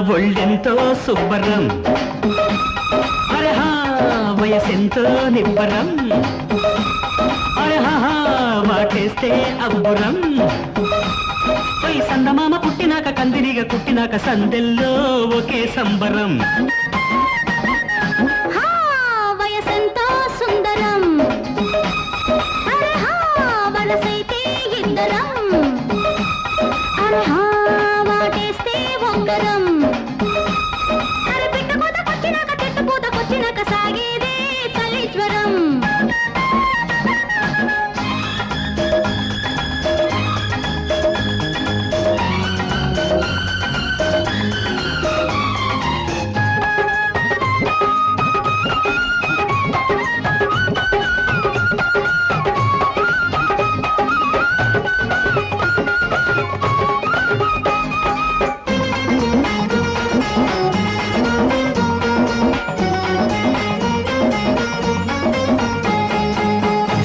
ఒళ్ళెంతో శుభ్రం. అరహా వయసెంతో నిబ్బరం. అరహా వాటేస్తే అబ్బురం. పై సందమామ పుట్టినాక కందిరిగా కుట్టినాక సందెల్లో ఒకే సంబరం. ಸಾಗಿದೆ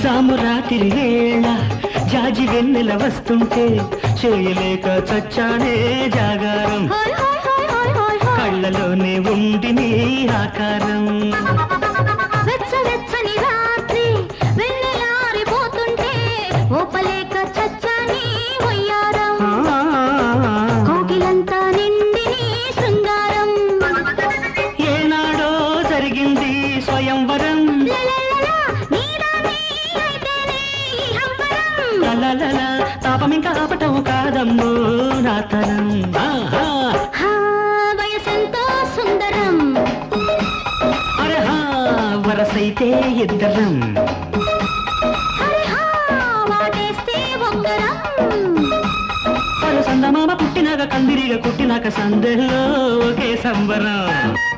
చూశాము రాత్రి వేళ. జాజి వెన్నెల వస్తుంటే చేయలేక చచ్చానే జాగారం. కళ్ళలోనే ఉండి నీ ఆకారం. స్వయంవరం. లలలల, తాపం ఇంకా ఆపటం కాదమ్మో నా తరం. ఆహా, హా, వయసెంతో సుందరం. అరహా వరసైతే ఇద్దరం. సందమామ పుట్టినాక కందిరిగా కుట్టినాక సందెల్లో ఒకే సంబరం.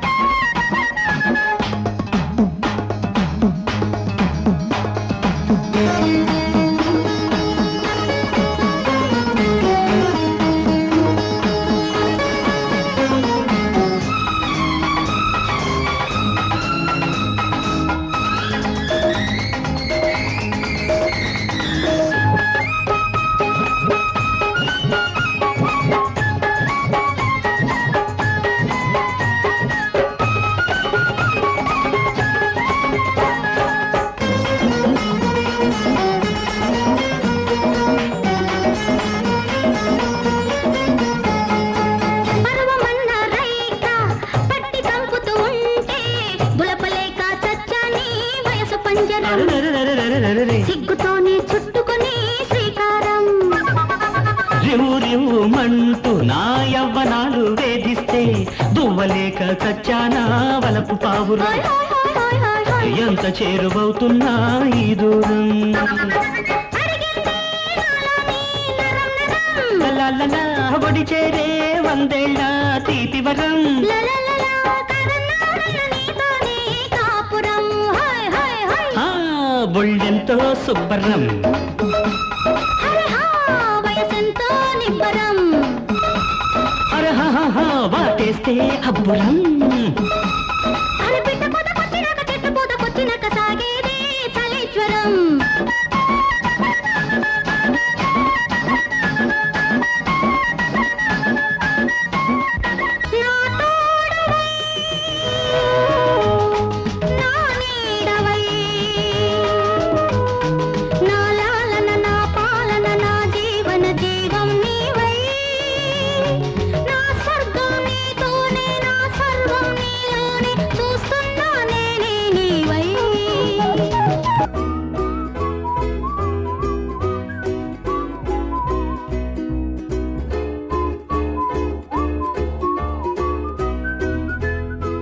రివు రివు మంటూ నా యవ్వనాలు వేధిస్తే దువ్వలేక చచ్చానా వలపు పావులు ఎంత చేరువవుతున్నా ఈ దూరం. ఒడి చేరే వందేళ్ళ తీపివరం బొళ్ళెంతో సుబ్బరం అబ్బురం